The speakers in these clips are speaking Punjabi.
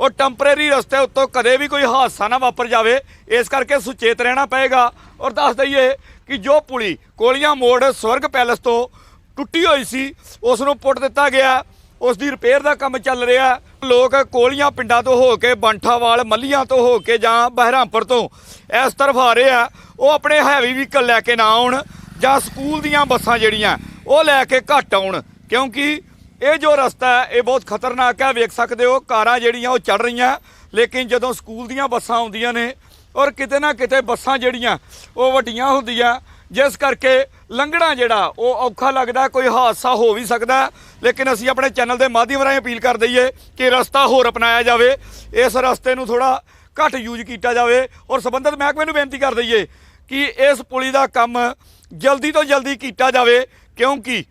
ਉਹ ਟੈਂਪਰੇਰੀ ਰਸਤੇ ਉੱਤੋਂ ਕਦੇ ਵੀ ਕੋਈ ਹਾਦਸਾ ਨਾ ਵਾਪਰ ਜਾਵੇ, ਇਸ ਕਰਕੇ ਸੁਚੇਤ ਰਹਿਣਾ ਪਏਗਾ। ਔਰ ਦੱਸ ਦਈਏ ਕਿ ਜੋ ਪੁਲੀ ਕੋਲੀਆਂ ਮੋੜ ਸਵਰਗ ਪੈਲਸ ਤੋਂ ਟੁੱਟੀ ਹੋਈ ਸੀ, ਉਸ ਨੂੰ ਪੁੱਟ ਦਿੱਤਾ ਗਿਆ। ਉਸ ਦੀ ਰਿਪੇਅਰ ਦਾ ਕੰਮ ਚੱਲ ਰਿਹਾ। ਲੋਕ ਕੋਲੀਆਂ ਪਿੰਡਾਂ ਤੋਂ ਹੋ ਕੇ ਬੰਠਾਵਾਲ, ਮੱਲੀਆਂ ਤੋਂ ਹੋ ਕੇ ਜਾਂ ਬਹਿਰਾਮਪੁਰ ਤੋਂ ਇਸ ਤਰਫ ਆ ਰਹੇ ਆ। ਉਹ ਆਪਣੇ ਹੈਵੀ ਵਹੀਕਲ ਲੈ ਕੇ ਨਾ ਆਉਣ ਜਾਂ ਸਕੂਲ ਦੀਆਂ ਬੱਸਾਂ ਜਿਹੜੀਆਂ, ਉਹ ਲੈ ਕੇ ਘੱਟ ਆਉਣ। ਕਿਉਂਕਿ ਇਹ ਜੋ ਰਸਤਾ ਹੈ, ਇਹ ਬਹੁਤ ਖਤਰਨਾਕ ਹੈ, ਵੇਖ ਸਕਦੇ ਹੋ, ਕਾਰਾਂ ਜਿਹੜੀਆਂ ਉਹ ਚੜ ਰਹੀਆਂ। ਲੇਕਿਨ ਜਦੋਂ ਸਕੂਲ ਦੀਆਂ ਬੱਸਾਂ ਆਉਂਦੀਆਂ ਨੇ ਔਰ ਕਿਤੇ ਨਾ ਕਿਤੇ ਬੱਸਾਂ ਜਿਹੜੀਆਂ, ਉਹ ਵੱਡੀਆਂ ਹੁੰਦੀਆਂ, ਜਿਸ ਕਰਕੇ ਲੰਘਣਾ ਜਿਹੜਾ, ਉਹ ਔਖਾ ਲੱਗਦਾ, ਕੋਈ ਹਾਦਸਾ ਹੋ ਵੀ ਸਕਦਾ। ਲੇਕਿਨ ਅਸੀਂ ਆਪਣੇ ਚੈਨਲ ਦੇ ਮਾਧਿਅਮ ਰਾਹੀਂ ਅਪੀਲ ਕਰ ਦਈਏ ਕਿ ਰਸਤਾ ਹੋਰ ਅਪਣਾਇਆ ਜਾਵੇ, ਇਸ ਰਸਤੇ ਨੂੰ ਥੋੜਾ ਘੱਟ ਯੂਜ਼ ਕੀਤਾ ਜਾਵੇ। ਔਰ ਸੰਬੰਧਿਤ ਮਹਿਕਮੇ ਨੂੰ ਬੇਨਤੀ ਕਰ ਦਈਏ ਕਿ ਇਸ ਪੁਲੀ ਦਾ ਕੰਮ ਜਲਦੀ ਤੋਂ ਜਲਦੀ ਕੀਤਾ ਜਾਵੇ, ਕਿਉਂਕਿ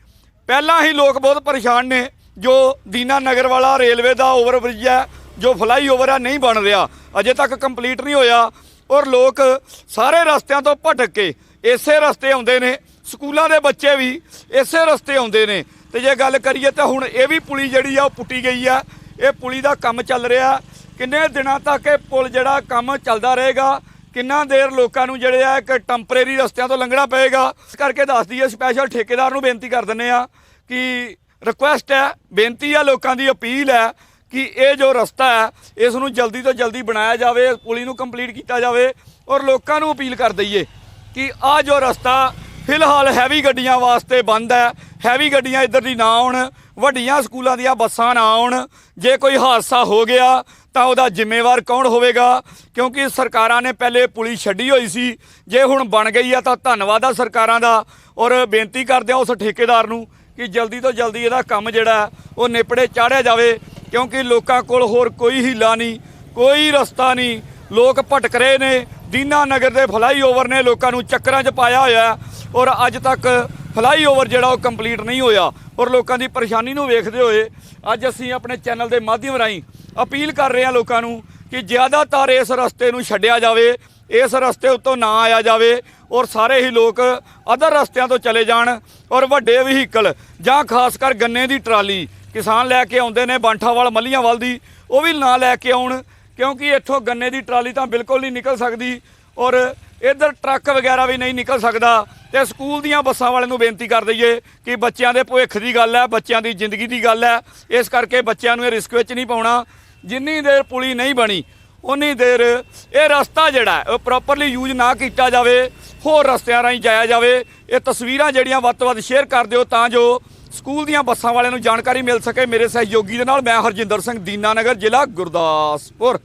ਪਹਿਲਾਂ ਹੀ ਲੋਕ ਬਹੁਤ ਪਰੇਸ਼ਾਨ ਨੇ, ਜੋ ਦੀਨਾ ਨਗਰ ਵਾਲਾ ਰੇਲਵੇ ਦਾ ਓਵਰਬ੍ਰਿਜ ਹੈ, ਜੋ ਫਲਾਈਓਵਰ ਹੈ, ਨਹੀਂ ਬਣ ਰਿਹਾ। ਅਜੇ ਤੱਕ ਕੰਪਲੀਟ ਨਹੀਂ ਹੋਇਆ ਔਰ ਲੋਕ ਸਾਰੇ ਰਸਤਿਆਂ ਤੋਂ ਭਟਕ ਕੇ ਇਸੇ ਰਸਤੇ ਆਉਂਦੇ ਨੇ, ਸਕੂਲਾਂ ਦੇ ਬੱਚੇ ਵੀ ਇਸੇ ਰਸਤੇ ਆਉਂਦੇ ਨੇ। ਤੇ ਜੇ ਗੱਲ ਕਰੀਏ ਤਾਂ ਹੁਣ ਇਹ ਵੀ ਪੁਲੀ ਜਿਹੜੀ ਆ, ਉਹ ਪੁੱਟੀ ਗਈ ਆ। ਇਹ ਪੁਲੀ ਦਾ ਕੰਮ ਚੱਲ ਰਿਹਾ। ਕਿੰਨੇ ਦਿਨਾਂ ਤੱਕ ਇਹ ਪੁਲ ਜਿਹੜਾ ਕੰਮ ਚੱਲਦਾ ਰਹੇਗਾ ਕਿੰਨਾ ਦੇਰ ਲੋਕਾਂ ਨੂੰ ਜਿਹੜੇ ਆ ਇੱਕ ਟੈਂਪਰੇਰੀ ਰਸਤਿਆਂ ਤੋਂ ਲੰਘਣਾ ਪਏਗਾ? ਇਸ ਕਰਕੇ ਦੱਸ ਦਈਏ ਸਪੈਸ਼ਲ ਠੇਕੇਦਾਰ ਨੂੰ ਬੇਨਤੀ ਕਰ ਦਿੰਨੇ ਆ ਕਿ ਰਿਕੁਐਸਟ ਹੈ, ਬੇਨਤੀ ਹੈ ਲੋਕਾਂ ਦੀ, ਅਪੀਲ ਹੈ ਕਿ ਇਹ ਜੋ ਰਸਤਾ ਹੈ, ਇਸ ਨੂੰ ਜਲਦੀ ਤੋਂ ਜਲਦੀ ਬਣਾਇਆ ਜਾਵੇ, ਪੁਲੀ ਨੂੰ ਕੰਪਲੀਟ ਕੀਤਾ ਜਾਵੇ ਔਰ ਲੋਕਾਂ ਨੂੰ ਅਪੀਲ ਕਰ ਦਈਏ ਕਿ ਆ ਜੋ ਰਸਤਾ ਫਿਲਹਾਲ ਹੈਵੀ ਗੱਡੀਆਂ ਵਾਸਤੇ ਬੰਦ ਹੈ। ਹੈਵੀ ਗੱਡੀਆਂ ਇੱਧਰ ਦੀ ਨਾ ਆਉਣ, ਵੱਡੀਆਂ ਸਕੂਲਾਂ ਦੀਆਂ ਬੱਸਾਂ ਨਾ ਆਉਣ। ਜੇ ਕੋਈ ਹਾਦਸਾ ਹੋ ਗਿਆ, ਤਾਂ ਉਹਦਾ ਜ਼ਿੰਮੇਵਾਰ ਕੌਣ ਹੋਵੇਗਾ? ਕਿਉਂਕਿ ਸਰਕਾਰਾਂ ਨੇ ਪਹਿਲੇ ਪੁਲੀ ਛੱਡੀ ਹੋਈ ਸੀ। ਜੇ ਹੁਣ ਬਣ ਗਈ ਆ ਤਾਂ ਧੰਨਵਾਦ ਆ ਸਰਕਾਰਾਂ ਦਾ। ਔਰ ਬੇਨਤੀ ਕਰਦੇ ਆ ਉਸ ਠੇਕੇਦਾਰ ਨੂੰ ਕਿ ਜਲਦੀ ਤੋਂ ਜਲਦੀ ਇਹਦਾ ਕੰਮ ਜਿਹੜਾ ਉਹ ਨੇਪੜੇ, ਚਾੜਿਆ ਜਾਵੇ। ਕਿਉਂਕਿ ਲੋਕਾਂ ਕੋਲ ਹੋਰ ਕੋਈ ਹੀਲਾ ਨਹੀਂ, ਕੋਈ ਰਸਤਾ ਨਹੀਂ। ਲੋਕ ਭਟਕ ਰਹੇ ਨੇ। ਦੀਨਾ ਨਗਰ ਦੇ ਫਲਾਈਓਵਰ ਨੇ ਲੋਕਾਂ ਨੂੰ ਚੱਕਰਾਂ 'ਚ ਪਾਇਆ ਹੋਇਆ ਔਰ ਅੱਜ ਤੱਕ ਫਲਾਈਓਵਰ ਜਿਹੜਾ ਉਹ ਕੰਪਲੀਟ ਨਹੀਂ ਹੋਇਆ ਔਰ ਲੋਕਾਂ ਦੀ ਪਰੇਸ਼ਾਨੀ ਨੂੰ ਵੇਖਦੇ ਹੋਏ ਅੱਜ ਅਸੀਂ ਆਪਣੇ ਚੈਨਲ ਦੇ ਮਾਧਿਅਮ ਰਾਹੀਂ ਅਪੀਲ ਕਰ ਰਹੇ ਹਾਂ ਲੋਕਾਂ ਨੂੰ ਕਿ ਜ਼ਿਆਦਾਤਰ ਇਸ ਰਸਤੇ ਨੂੰ ਛੱਡਿਆ ਜਾਵੇ, ਇਸ ਰਸਤੇ ਉੱਤੋਂ ਨਾ ਆਇਆ ਜਾਵੇ ਔਰ ਸਾਰੇ ਹੀ ਲੋਕ ਅਦਰ ਰਸਤਿਆਂ ਤੋਂ ਚਲੇ ਜਾਣ ਔਰ ਵੱਡੇ ਵਹੀਕਲ ਜਾਂ ਖਾਸ ਕਰ ਗੰਨੇ ਦੀ ਟਰਾਲੀ ਕਿਸਾਨ ਲੈ ਕੇ ਆਉਂਦੇ ਨੇ, ਬਾਂਠਾਵਾਲ ਮੱਲੀਆਂ ਵੱਲ ਦੀ, ਉਹ ਵੀ ਨਾ ਲੈ ਕੇ ਆਉਣ ਕਿਉਂਕਿ ਇੱਥੋਂ ਗੰਨੇ ਦੀ ਟਰਾਲੀ ਤਾਂ ਬਿਲਕੁਲ ਨਹੀਂ ਨਿਕਲ ਸਕਦੀ ਔਰ ਇੱਧਰ ਟਰੱਕ ਵਗੈਰਾ ਵੀ ਨਹੀਂ ਨਿਕਲ ਸਕਦਾ ਤੇ ਸਕੂਲ ਦੀਆਂ ਬੱਸਾਂ ਵਾਲਿਆਂ ਨੂੰ ਬੇਨਤੀ ਕਰ ਦਈਏ ਕਿ ਬੱਚਿਆਂ ਦੇ ਭਵਿੱਖ ਦੀ ਗੱਲ ਹੈ, ਬੱਚਿਆਂ ਦੀ ਜ਼ਿੰਦਗੀ ਦੀ ਗੱਲ ਹੈ। ਇਸ ਕਰਕੇ ਬੱਚਿਆਂ ਨੂੰ ਇਹ ਰਿਸਕ ਵਿੱਚ ਨਹੀਂ ਪਾਉਣਾ। ਜਿੰਨੀ ਦੇਰ ਪੁਲੀ ਨਹੀਂ ਬਣੀ ਉਨੀ ਦੇਰ ਇਹ ਰਸਤਾ ਜਿਹੜਾ ਉਹ ਪ੍ਰੋਪਰਲੀ ਯੂਜ਼ ਨਾ ਕੀਤਾ ਜਾਵੇ, ਹੋਰ ਰਸਤਿਆਂ ਰਾਹੀਂ ਜਾਇਆ ਜਾਵੇ। ਇਹ ਤਸਵੀਰਾਂ ਜਿਹੜੀਆਂ ਵੱਧ ਤੋਂ ਵੱਧ ਸ਼ੇਅਰ ਕਰ ਦਿਓ ਤਾਂ ਜੋ ਸਕੂਲ ਦੀਆਂ ਬੱਸਾਂ ਵਾਲਿਆਂ ਨੂੰ ਜਾਣਕਾਰੀ ਮਿਲ ਸਕੇ। ਮੇਰੇ ਸਹਿਯੋਗੀ ਦੇ ਨਾਲ ਮੈਂ ਹਰਜਿੰਦਰ ਸਿੰਘ ਦੀਨਾਨਗਰ ਜ਼ਿਲ੍ਹਾ ਗੁਰਦਾਸਪੁਰ।